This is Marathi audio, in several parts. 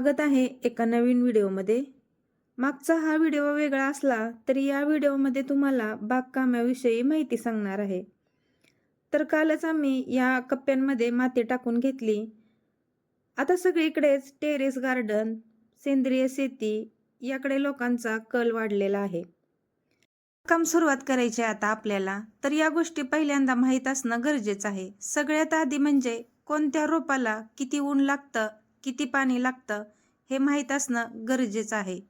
स्वागत आहे एका नवीन व्हिडिओमध्ये. मागचा हा व्हिडिओ वेगळा असला तरी या व्हिडिओमध्ये तुम्हाला बागकामाविषयी माहिती सांगणार आहे. तर कालच आम्ही या कप्प्यांमध्ये माती टाकून घेतली. आता सगळीकडेच टेरेस गार्डन सेंद्रिय शेती याकडे लोकांचा कल वाढलेला आहे. काम सुरुवात करायची आहे आता आपल्याला तर या गोष्टी पहिल्यांदा माहीत असणं गरजेचं आहे. सगळ्यात आधी म्हणजे कोणत्या रोपाला किती ऊन लागतं किती पाणी लागतं हे माहीत असणं गरजेचं आहे.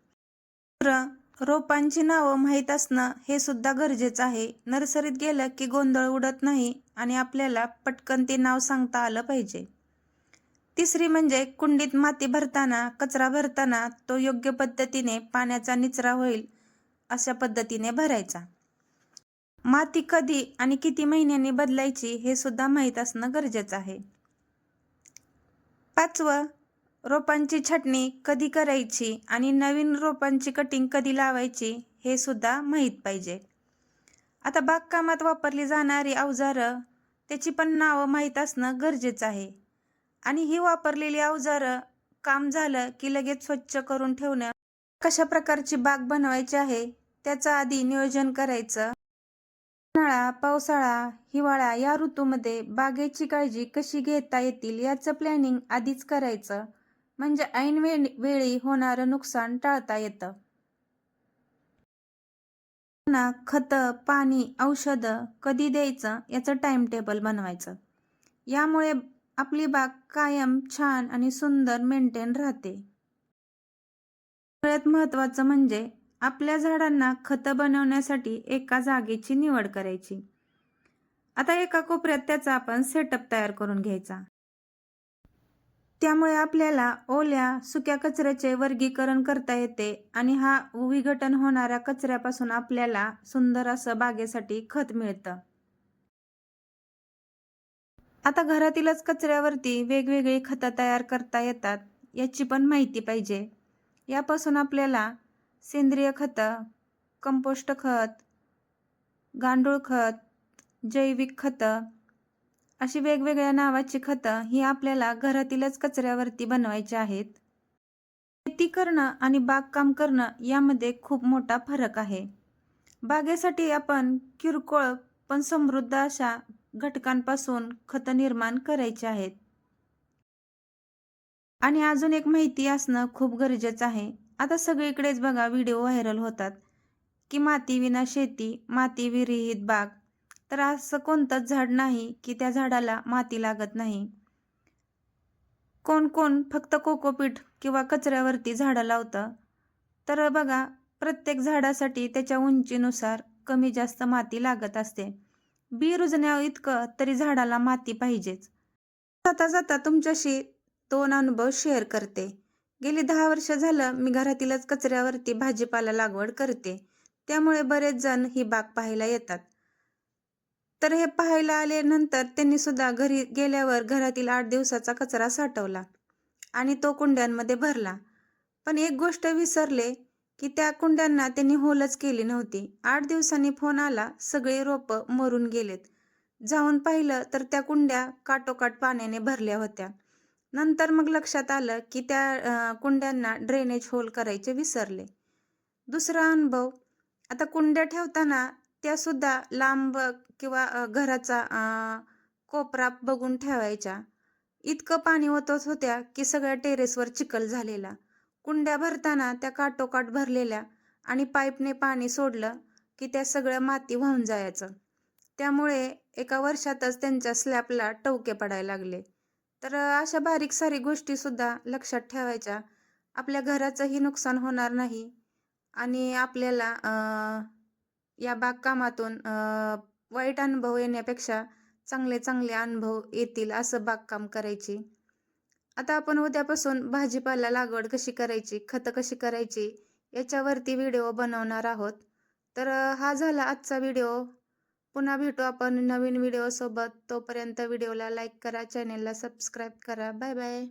रोपांची नावं माहीत असणं हे सुद्धा गरजेचं आहे. नर्सरीत गेलं की गोंधळ उडत नाही आणि आपल्याला पटकन ते नाव सांगता आलं पाहिजे. तिसरी म्हणजे कुंडीत माती भरताना कचरा भरताना तो योग्य पद्धतीने पाण्याचा निचरा होईल अशा पद्धतीने भरायचा. माती कधी आणि किती महिन्यांनी बदलायची हे सुद्धा माहीत असणं गरजेचं आहे. पाचवं रोपांची छाटणी कधी करायची आणि नवीन रोपांची कटिंग कधी लावायची हे सुद्धा माहीत पाहिजे. आता बागकामात वापरली जाणारी अवजारं त्याची पण नावं माहीत असणं गरजेचं आहे. आणि ही वापरलेली अवजारं काम झालं की लगेच स्वच्छ करून ठेवणं कशा प्रकारची बाग बनवायची आहे त्याचं आधी नियोजन करायचं. उन्हाळा पावसाळा हिवाळा या ऋतूमध्ये बागेची काळजी कशी घेता येतील याचं प्लॅनिंग आधीच करायचं. म्हणजे ऐन वेळी होणारं नुकसान टाळता येतं. खतं पाणी औषधं कधी द्यायचं याचं टाइम टेबल बनवायचं. यामुळे आपली बाग कायम छान आणि सुंदर मेंटेन राहते. सगळ्यात महत्त्वाचं म्हणजे आपल्या झाडांना खतं बनवण्यासाठी एका जागेची निवड करायची. आता एका कोपऱ्यात त्याचा आपण सेटअप तयार करून घ्यायचा. त्यामुळे आपल्याला ओल्या सुक्या कचऱ्याचे वर्गीकरण करता येते आणि हा विघटन होणाऱ्या कचऱ्यापासून आपल्याला सुंदर असं बागेसाठी खत मिळतं. आता घरातीलच कचऱ्यावरती वेगवेगळी खतं तयार करता येतात याची पण माहिती पाहिजे. यापासून आपल्याला सेंद्रिय खतं कंपोस्ट खत गांडूळ खत जैविक खतं अशी वेगवेगळ्या नावाची खतं ही आपल्याला घरातीलच कचऱ्यावरती बनवायची आहेत. शेती करणं आणि बागकाम करणं यामध्ये खूप मोठा फरक आहे. बागेसाठी आपण किरकोळ पण समृद्ध अशा घटकांपासून खतं निर्माण करायची आहेत. आणि अजून एक माहिती असणं खूप गरजेचं आहे. आता सगळीकडेच बघा व्हिडिओ व्हायरल होतात. की माती विना शेती माती विरहित बाग तर असं कोणतंच झाड नाही की त्या झाडाला माती लागत नाही. कोण कोण फक्त कोकोपीट किंवा कचऱ्यावरती झाडं लावतं. तर बघा प्रत्येक झाडासाठी त्याच्या उंचीनुसार कमी जास्त माती लागत असते. बी रुजण्या इतकं तरी झाडाला माती पाहिजेच. जाता जाता तुमच्याशी दोन अनुभव शेअर करते. गेली दहा वर्ष झालं मी घरातीलच कचऱ्यावरती भाजीपाला लागवड करते. त्यामुळे बरेच जण ही बाग पाहायला येतात. तर हे पाहायला आल्यानंतर त्यांनी सुद्धा घरी गेल्यावर घरातील आठ दिवसाचा कचरा साठवला आणि तो कुंड्यांमध्ये भरला. पण एक गोष्ट विसरले की त्या कुंड्यांना त्यांनी होलच केली नव्हती. आठ दिवसांनी फोन आला सगळे रोपं मरून गेलेत. जाऊन पाहिलं तर त्या कुंड्या काटोकाट पाण्याने भरल्या होत्या. नंतर मग लक्षात आलं की त्या कुंड्यांना ड्रेनेज होल करायचे विसरले. दुसरा अनुभव आता कुंड्या ठेवताना त्यासुद्धा लांब किंवा घराचा कोपरा बघून ठेवायच्या. इतकं पाणी ओतत होत्या की सगळ्या टेरेसवर चिखल झालेला. कुंड्या भरताना त्या काटोकाट भरलेल्या आणि पाईपने पाणी सोडलं की त्या सगळं माती वाहून जायचं. त्यामुळे एका वर्षातच त्यांच्या स्लॅबला टवके पडायला लागले. तर अशा बारीक सारी गोष्टीसुद्धा लक्षात ठेवायच्या. आपल्या घराचंही नुकसान होणार नाही आणि आपल्याला या बागकामातून वाईट अनुभव येण्यापेक्षा चांगले चांगले अनुभव येतील असं बागकाम करायची. आता आपण उद्यापासून भाजीपाला लागवड कशी करायची खतं कशी करायची याच्यावरती व्हिडिओ बनवणार आहोत. तर हा झाला आजचा व्हिडिओ. पुन्हा भेटू आपण नवीन व्हिडिओसोबत. तोपर्यंत व्हिडिओला लाईक करा चॅनेलला सबस्क्राईब करा. Bye bye.